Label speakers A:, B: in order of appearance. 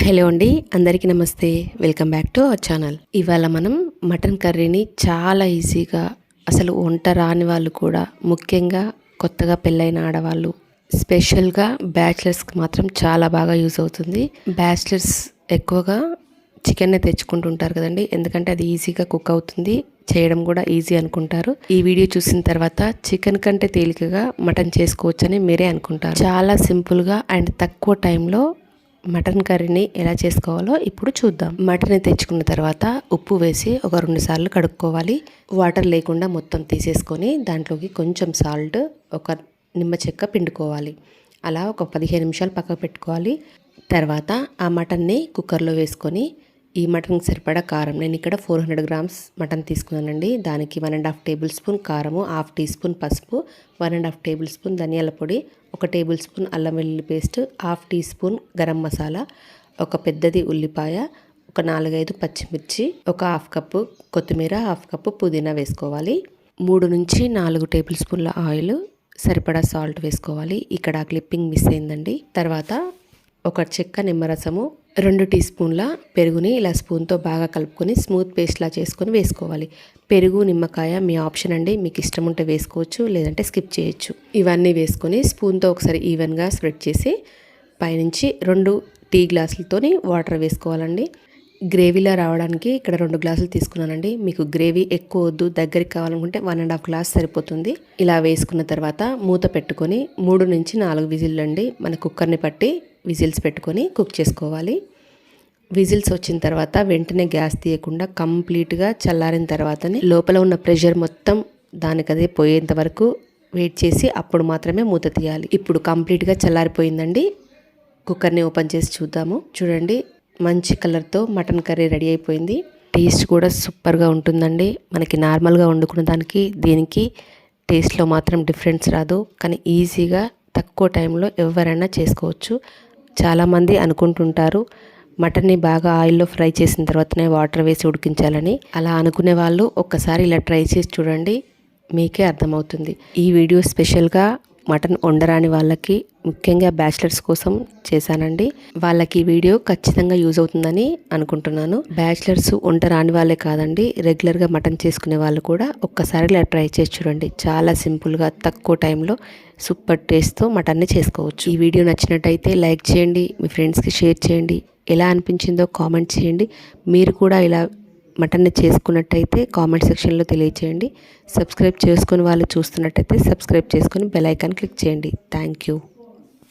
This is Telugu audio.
A: హలో అండి అందరికీ నమస్తే. Welcome back to our channel. ఇవాళ మనం మటన్ కర్రీని చాలా ఈజీగా అసలు వంట రాని వాళ్ళు కూడా ముఖ్యంగా కొత్తగా పెళ్ళైన ఆడవాళ్ళు స్పెషల్గా బ్యాచిలర్స్కి మాత్రం చాలా బాగా యూజ్ అవుతుంది. బ్యాచిలర్స్ ఎక్కువగా చికెన్నే తెచ్చుకుంటుంటారు కదండి. ఎందుకంటే అది ఈజీగా కుక్ అవుతుంది. చేయడం కూడా ఈజీ అనుకుంటారు. ఈ వీడియో చూసిన తర్వాత చికెన్ కంటే తేలికగా మటన్ చేసుకోవచ్చని మీరే అనుకుంటారు. చాలా సింపుల్గా అండ్ తక్కువ టైంలో మటన్ కర్రీని ఎలా చేసుకోవాలో ఇప్పుడు చూద్దాం. మటన్ తెచ్చుకున్న తర్వాత ఉప్పు వేసి ఒక రెండు సార్లు కడుక్కోవాలి. వాటర్ లేకుండా మొత్తం తీసేసుకొని దాంట్లోకి కొంచెం సాల్ట్ ఒక నిమ్మ చెక్క పిండుకోవాలి. అలా ఒక పదిహేను నిమిషాలు పక్కకు పెట్టుకోవాలి. తర్వాత ఆ మటన్ని కుక్కర్లో వేసుకొని ఈ మటన్కి సరిపడా కారం. నేను ఇక్కడ ఫోర్ హండ్రెడ్ గ్రామ్స్ మటన్ తీసుకున్నానండి. దానికి one and half table spoon కారము హాఫ్ టీ స్పూన్ పసుపు one and half table spoon ధనియాల పొడి ఒక టేబుల్ స్పూన్ అల్లం వెల్లుల్లి paste half teaspoon garam masala ఒక పెద్దది ఉల్లిపాయ ఒక నాలుగైదు పచ్చిమిర్చి ఒక హాఫ్ కప్పు కొత్తిమీర హాఫ్ కప్పు పుదీనా వేసుకోవాలి. మూడు నుంచి నాలుగు టేబుల్ స్పూన్ల ఆయిల్ సరిపడా సాల్ట్ వేసుకోవాలి. ఇక్కడ క్లిప్పింగ్ మిస్ అయిందండి. తర్వాత ఒక చెక్క నిమ్మరసము రెండు టీ స్పూన్ల పెరుగుని ఇలా స్పూన్తో బాగా కలుపుకొని స్మూత్ పేస్ట్లా చేసుకొని వేసుకోవాలి. పెరుగు నిమ్మకాయ మీ ఆప్షన్ అండి. మీకు ఇష్టం ఉంటే వేసుకోవచ్చు లేదంటే స్కిప్ చేయొచ్చు. ఇవన్నీ వేసుకొని స్పూన్తో ఒకసారి ఈవెన్గా స్ప్రెడ్ చేసి పైనుంచి రెండు టీ గ్లాసులతోని వాటర్ వేసుకోవాలండి. గ్రేవీలా రావడానికి ఇక్కడ రెండు గ్లాసులు తీసుకున్నానండి. మీకు గ్రేవీ ఎక్కువ వద్దు దగ్గరికి కావాలనుకుంటే వన్ అండ్ హాఫ్ గ్లాస్ సరిపోతుంది. ఇలా వేసుకున్న తర్వాత మూత పెట్టుకొని మూడు నుంచి నాలుగు విజిల్లు అండి. మన కుక్కర్ని పట్టి విజిల్స్ పెట్టుకొని కుక్ చేసుకోవాలి. విజిల్స్ వచ్చిన తర్వాత వెంటనే గ్యాస్ తీయకుండా కంప్లీట్గా చల్లారిన తర్వాతనే లోపల ఉన్న ప్రెషర్ మొత్తం దానికదే పోయేంత వరకు వెయిట్ చేసి అప్పుడు మాత్రమే మూత తీయాలి. ఇప్పుడు కంప్లీట్గా చల్లారిపోయిందండి. కుక్కర్ని ఓపెన్ చేసి చూద్దాము. చూడండి మంచి కలర్తో మటన్ కర్రీ రెడీ అయిపోయింది. టేస్ట్ కూడా సూపర్గా ఉంటుందండి. మనకి నార్మల్గా వండుకున్న దానికి దీనికి టేస్ట్లో మాత్రం డిఫరెన్స్ రాదు. కానీ ఈజీగా తక్కువ టైంలో ఎవరైనా చేసుకోవచ్చు. చాలామంది అనుకుంటుంటారు మటన్ని బాగా ఆయిల్లో ఫ్రై చేసిన తర్వాతనే వాటర్ వేసి ఉడికించాలని. అలా అనుకునే వాళ్ళు ఒక్కసారి ఇలా ట్రై చేసి చూడండి మీకే అర్థమవుతుంది. ఈ వీడియో స్పెషల్గా మటన్ వండరాని వాళ్ళకి ముఖ్యంగా బ్యాచిలర్స్ కోసం చేశానండి. వాళ్ళకి వీడియో ఖచ్చితంగా యూజ్ అవుతుందని అనుకుంటున్నాను. బ్యాచిలర్స్ వంట రాని వాళ్ళే కాదండి రెగ్యులర్గా మటన్ చేసుకునే వాళ్ళు కూడా ఒక్కసారి ఇలా ట్రై చేసి చూడండి. చాలా సింపుల్గా తక్కువ టైంలో సూపర్ టేస్ట్తో మటన్ని చేసుకోవచ్చు. ఈ వీడియో నచ్చినట్టయితే లైక్ చేయండి మీ ఫ్రెండ్స్కి షేర్ చేయండి. ఎలా అనిపించిందో కామెంట్ చేయండి. మీరు కూడా ఇలా మటన్ని చేసుకున్నట్టయితే కామెంట్ సెక్షన్లో తెలియచేయండి. సబ్స్క్రైబ్ చేసుకుని వాళ్ళు చూస్తున్నట్టయితే సబ్స్క్రైబ్ చేసుకుని బెల్ ఐకాన్ క్లిక్ చేయండి. Thank you